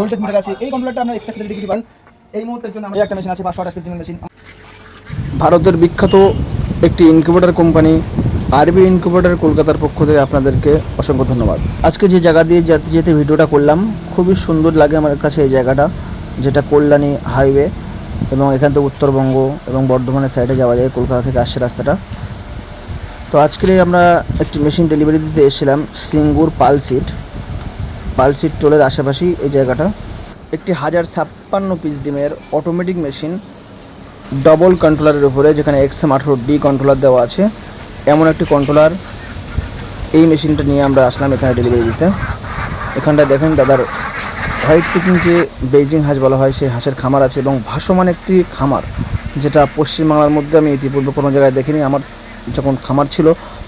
Voltage metre আছে, এই আপনার এক্সট্রা এই মুহূর্তের জন্য আমাদের একটা মেশিন আছে আঠাশ পিস মেশিন ভারতের বিখ্যাত একটি ইনকিউবেটর কোম্পানি আরবি ইনকিউবেটর কলকাতার পক্ষ থেকে আপনাদেরকে অসংখ্য ধন্যবাদ। আজকে যে জায়গা দিয়ে যেতে যেতে ভিডিওটা করলাম, খুবই সুন্দর লাগে আমার কাছে এই জায়গাটা, যেটা কল্যাণী হাইওয়ে এবং এখান থেকে উত্তরবঙ্গ এবং বর্ধমানের সাইডে যাওয়া যায়, কলকাতা থেকে আসছে রাস্তাটা। তো আজকে আমরা একটি মেশিন ডেলিভারি দিতে এসেছিলাম, সিঙ্গুর পালসিট পালসিট টোলের আশেপাশেই এই জায়গাটা। একটি হাজার ছাপ্পান্ন পিস ডিমের অটোমেটিক মেশিন ডবল কন্ট্রোলারের উপরে, যেখানে এক্সএম আঠেরো ডি কন্ট্রোলার দেওয়া আছে। এমন একটি কন্ট্রোলার এই মেশিনটা নিয়ে আমরা আসলাম এখানে ডেলিভারি দিতে। এখানটায় দেখেন দাদার হোয়াইট পিকিং যে বেইজিং হাঁস বলা হয়, সেই হাঁসের খামার আছে এবং ভাসমান একটি খামার, যেটা পশ্চিমবাংলার মধ্যে আমি ইতিপূর্বে কোনো জায়গায় দেখিনি। আমার যখন খামার ছিল,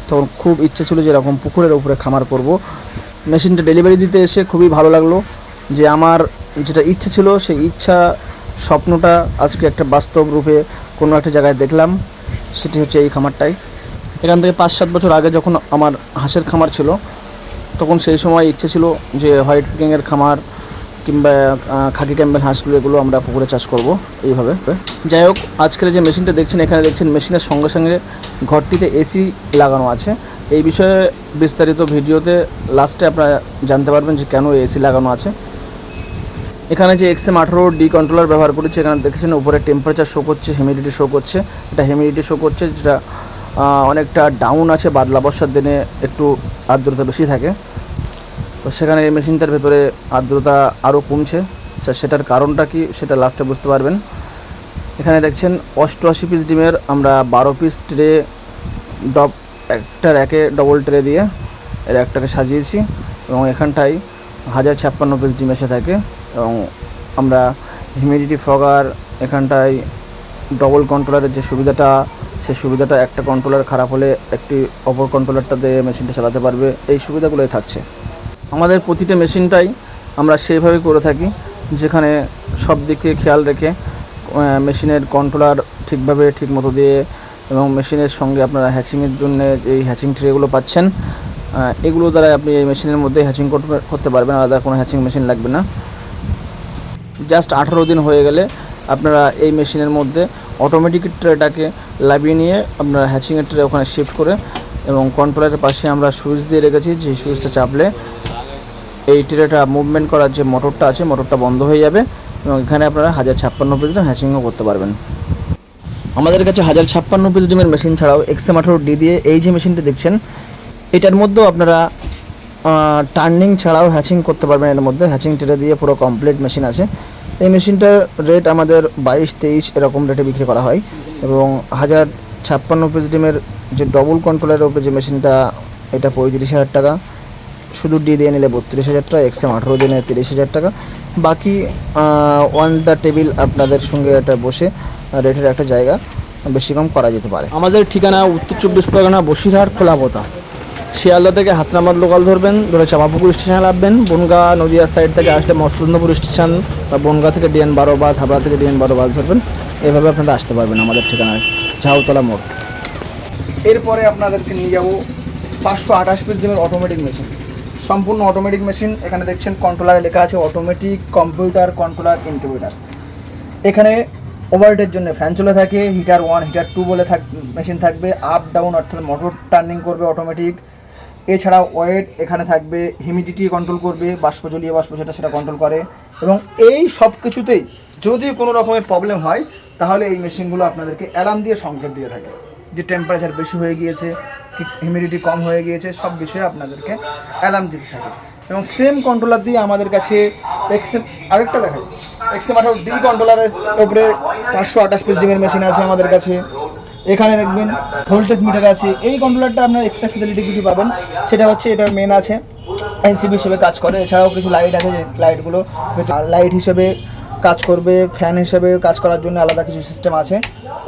তখন খুব ইচ্ছে ছিল যে এরকম পুকুরের উপরে খামার করব। মেশিনটা ডেলিভারি দিতে এসে খুবই ভালো লাগল যে আমার যেটা ইচ্ছে ছিল, সেই ইচ্ছা স্বপ্নটা আজকে একটা বাস্তব রূপে কোনো একটা জায়গায় দেখলাম। সেটি হচ্ছে এই খামারটাই। এখান থেকে পাঁচ সাত বছর আগে যখন আমার হাঁসের খামার ছিল, তখন সেই সময় ইচ্ছে ছিল যে হোয়াইট পিকিংয়ের খামার কিংবা খাকি ক্যাম্বেল হাঁসগুলো এগুলো আমরা পুকুরে চাষ করব এইভাবে। যাই হোক, আজকের যে মেশিনটা দেখছেন, এখানে দেখছেন মেশিনের সঙ্গে সঙ্গে ঘরটিতে এসি লাগানো আছে। এই বিষয়ে বিস্তারিত ভিডিওতে লাস্টে আপনারা জানতে পারবেন যে কেন এসি লাগানো আছে। এখানে যে এক্সএম আঠারো ডি কন্ট্রোলার ব্যবহার করেছি, এখানে দেখেছেন উপরে টেম্পারেচার শো করছে হিউমিডিটি শো করছে। এটা হিউমিডিটি শো করছে, যেটা অনেকটা ডাউন আছে, বাদলা বর্ষার দিনে একটু আর্দ্রতা বেশি থাকে। তো সেখানে এই মেশিনটার ভেতরে আর্দ্রতা আরও কমছে। সেটার কারণটা কি সেটা লাস্টে বুঝতে পারবেন। এখানে দেখছেন অষ্টআশি পিস ডিমের আমরা বারো পিস ট্রে ডব একটা র্যাকে ডবল ট্রে দিয়ে এর একটাকে সাজিয়েছি এবং এখানটায় হাজার ছাপ্পান্ন পিস ডিম এসে থাকে এবং আমরা হিউমিডিটি ফগার এখানটায় ডবল কন্ট্রোলারের যে সুবিধাটা সেই সুবিধাটা একটা কন্ট্রোলার খারাপ হলে একটি অপর কন্ট্রোলারটা দিয়ে মেশিনটা চালাতে পারবে। এই সুবিধাগুলোই থাকছে। আমাদের প্রতিটা মেশিনটাই আমরা সেইভাবে করে থাকি, যেখানে সব দিকে খেয়াল রেখে মেশিনের কন্ট্রোলার ঠিকভাবে ঠিক মতো দিয়ে এবং মেশিনের সঙ্গে আপনারা হ্যাচিংয়ের জন্য এই হ্যাচিং ট্রেগুলো পাচ্ছেন এগুলো দ্বারা আপনি এই মেশিনের মধ্যে হ্যাচিং করতে- পারবেন, আলাদা কোনো হ্যাচিং মেশিন লাগবে না। জাস্ট আঠারো দিন হয়ে গেলে আপনারা এই মেশিনের মধ্যে অটোমেটিক ট্রেটাকে লাগিয়ে নিয়ে আপনারা হ্যাচিংয়ের ট্রে ওখানে শিফট করে এবং কন্ট্রোলারের পাশে আমরা সুইচ দিয়ে রেখেছি, যে সুইচটা চাপলে এই ট্রেটা মুভমেন্ট করার যে মোটরটা আছে মোটরটা বন্ধ হয়ে যাবে এবং এখানে আপনারা হাজার ছাপ্পান্ন পিসটা হ্যাচিংও করতে পারবেন। আমাদের কাছে হাজার ছাপ্পান্ন পিস ডিমের মেশিন ছাড়াও এক্সএম আঠারো ডি দিয়ে এই যে মেশিনটা দেখছেন, এটার মধ্যেও আপনারা টার্নিং ছাড়াও হ্যাচিং করতে পারবেন এর মধ্যে। হ্যাচিং ট্রে দিয়ে পুরো কমপ্লিট মেশিন আছে। এই মেশিনটার রেট আমাদের বাইশ, তেইশ এরকম রেটে বিক্রি করা হয় এবং হাজার ছাপ্পান্ন পিস ডিমের যে ডবল কন্ট্রোলের ওপরে যে মেশিনটা এটা পঁয়ত্রিশ হাজার টাকা। শুধু ডি দিয়ে নিলে বত্রিশ হাজার টাকা এক্সএম আঠেরো দিয়ে নিলে তিরিশ হাজার টাকা। বাকি ওয়ান দ্য টেবিল আপনাদের সঙ্গে এটা বসে রেটের একটা জায়গা বেশি কম করা যেতে পারে। আমাদের ঠিকানা উত্তর চব্বিশ পরগনা বসিরহাট খোলাপোতা শিয়ালদা থেকে হাসনাবাদ লোকাল ধরবেন ধরে চাপাপুকুর স্টেশনে নামবেন বনগা নদিয়ার সাইড থেকে আসলে মসলন্দপুর স্টেশন বা বনগা থেকে ডিএন বারো বাস হাবড়া থেকে ডিএন বারো বাস ধরবেন। এভাবে আপনারা আসতে পারবেন আমাদের ঠিকানায় ঝাউতলা মোড়। এরপরে আপনাদেরকে নিয়ে যাব পাঁচশো আঠাশ পিস ডিমের অটোমেটিক মেশিন সম্পূর্ণ অটোমেটিক মেশিন এখানে দেখছেন কন্ট্রোলারে লেখা আছে অটোমেটিক কম্পিউটার কন্ট্রোলার ইনকিউবেটার এখানে ওভারহেডের জন্য ফ্যান চলে থাকে হিটার ওয়ান হিটার টু বলে থাক মেশিন থাকবে আপ ডাউন অর্থাৎ মোটর টার্নিং করবে অটোমেটিক এছাড়া ওয়েট এখানে থাকবে হিউমিডিটি কন্ট্রোল করবে, বাষ্প জ্বলিয়ে বাষ্প যেটা সেটা কন্ট্রোল করে। এবং এই সব কিছুতেই যদি কোনো রকমের প্রবলেম হয়, তাহলে এই মেশিনগুলো আপনাদেরকে অ্যালার্ম দিয়ে সংকেত দিয়ে থাকে। যে টেম্পারেচার বেশি হয়ে গিয়েছে হিউমিডিটি কম হয়ে গিয়েছে, সব বিষয়ে আপনাদেরকে অ্যালার্ম দিতে থাকে এবং সেম কন্ট্রোলার দিয়ে আমাদের কাছে এক্সএম আরেকটা দেখাই। এক্সএম আঠারো ডি কন্ট্রোলারের ওপরে পাঁচশো আঠাশ পিস ডিমের মেশিন আছে আমাদের কাছে। এখানে দেখবেন ভোল্টেজ মিটার আছে। এই কন্ট্রোলারটা আপনার এক্সট্রা ফেসিলিটি কিছু পাবেন। সেটা হচ্ছে, এটার মেন আছে। এনসিবি হিসেবে কাজ করে। এছাড়াও কিছু লাইট আছে, যে লাইটগুলো লাইট হিসেবে কাজ করবে ফ্যান হিসেবে কাজ করার জন্য আলাদা কিছু সিস্টেম আছে।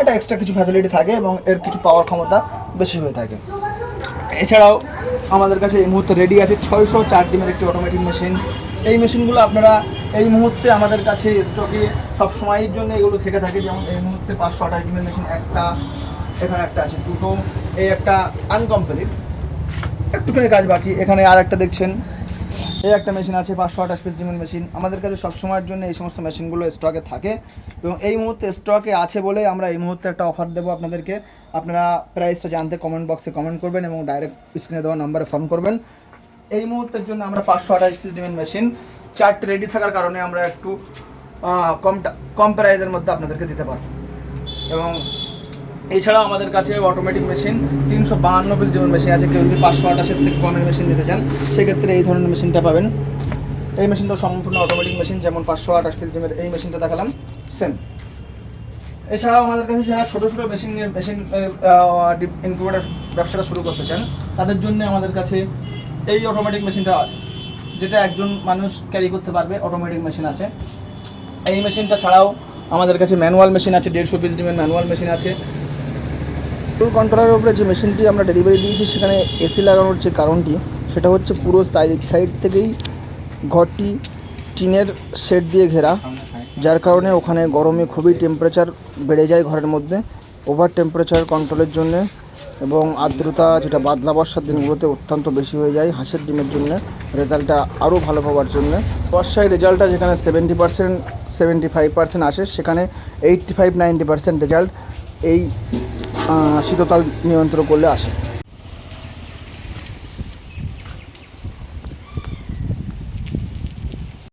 এটা এক্সট্রা কিছু ফ্যাসিলিটি থাকে এবং এর কিছু পাওয়ার ক্ষমতা বেশি হয়ে থাকে। এছাড়াও আমাদের কাছে এই মুহূর্তে রেডি আছে ছয়শো চার ডিমের একটি অটোমেটিক মেশিন এই মেশিনগুলো আপনারা এই মুহূর্তে আমাদের কাছে স্টকে সব সময়ের জন্য এগুলো থেকে থাকে। যেমন এই মুহূর্তে পাঁচশো আঠাশ ডিমের মেশিন একটা, এখানে একটা আছে দুটো। এই একটা আনকমপ্লিট একটুখানি কাজ বাকি। এখানে আর একটা দেখছেন। এই একটা মেশিন আছে, পাঁচশো আঠাশ পিস ডিমের মেশিন আমাদের কাছে সবসময়ের জন্য এই সমস্ত মেশিনগুলো স্টকে থাকে। এবং এই মুহূর্তে স্টকে আছে বলে আমরা এই মুহূর্তে একটা অফার দেবো আপনাদেরকে। আপনারা প্রাইসটা জানতে কমেন্ট বক্সে কমেন্ট করবেন এবং ডাইরেক্ট স্ক্রিনে দেওয়া নম্বরে ফোন করবেন। এই মুহূর্তের জন্য আমরা পাঁচশো আঠাশ পিস ডিমের মেশিন চারটে রেডি থাকার কারণে আমরা একটু কম কম প্রাইজের মধ্যে আপনাদেরকে দিতে পারব। এবং এছাড়াও আমাদের কাছে অটোমেটিক মেশিন তিনশো বাহান্ন পিস ডিমের মেশিন আছে, কেউ যদি পাঁচশো আঠাশের থেকে কমের মেশিন নিতে চান, সেক্ষেত্রে এই ধরনের মেশিনটা পাবেন। এই মেশিনটা সম্পূর্ণ অটোমেটিক মেশিন যেমন পাঁচশো আঠাশ পিস ডিমের এই মেশিনটা দেখালাম সেম এছাড়াও আমাদের কাছে যারা ছোটো ছোটো মেশিন নিয়ে মেশিন ইনকিউবেটার ব্যবসাটা শুরু করতে চান, তাদের জন্য আমাদের কাছে এই অটোমেটিক মেশিনটা আছে, যেটা একজন মানুষ ক্যারি করতে পারবে অটোমেটিক মেশিন আছে। এই মেশিনটা ছাড়াও আমাদের কাছে ম্যানুয়াল মেশিন আছে, দেড়শো পিস ডিমের ম্যানুয়াল মেশিন আছে। ফুল কন্ট্রোলারের উপরে যে মেশিনটি আমরা ডেলিভারি দিয়েছি, সেখানে এসি লাগানোর যে কারণটি, সেটা হচ্ছে পুরো সাইড সাইড থেকেই ঘরটি টিনের শেড দিয়ে ঘেরা। যার কারণে ওখানে গরমে খুবই টেম্পারেচার বেড়ে যায় ঘরের মধ্যে ওভার টেম্পারেচার কন্ট্রোলের জন্য এবং আর্দ্রতা যেটা বাদলা বর্ষার দিনগুলোতে অত্যন্ত বেশি হয়ে যায় হাঁসের ডিমের জন্য রেজাল্টটা আরও ভালো পাওয়ার জন্য। বর্ষায় রেজাল্টটা যেখানে seventy percent seventy five percent আসে, সেখানে eighty five ninety percent result এই শীতকাল নিয়ন্ত্রণ করলে আসে।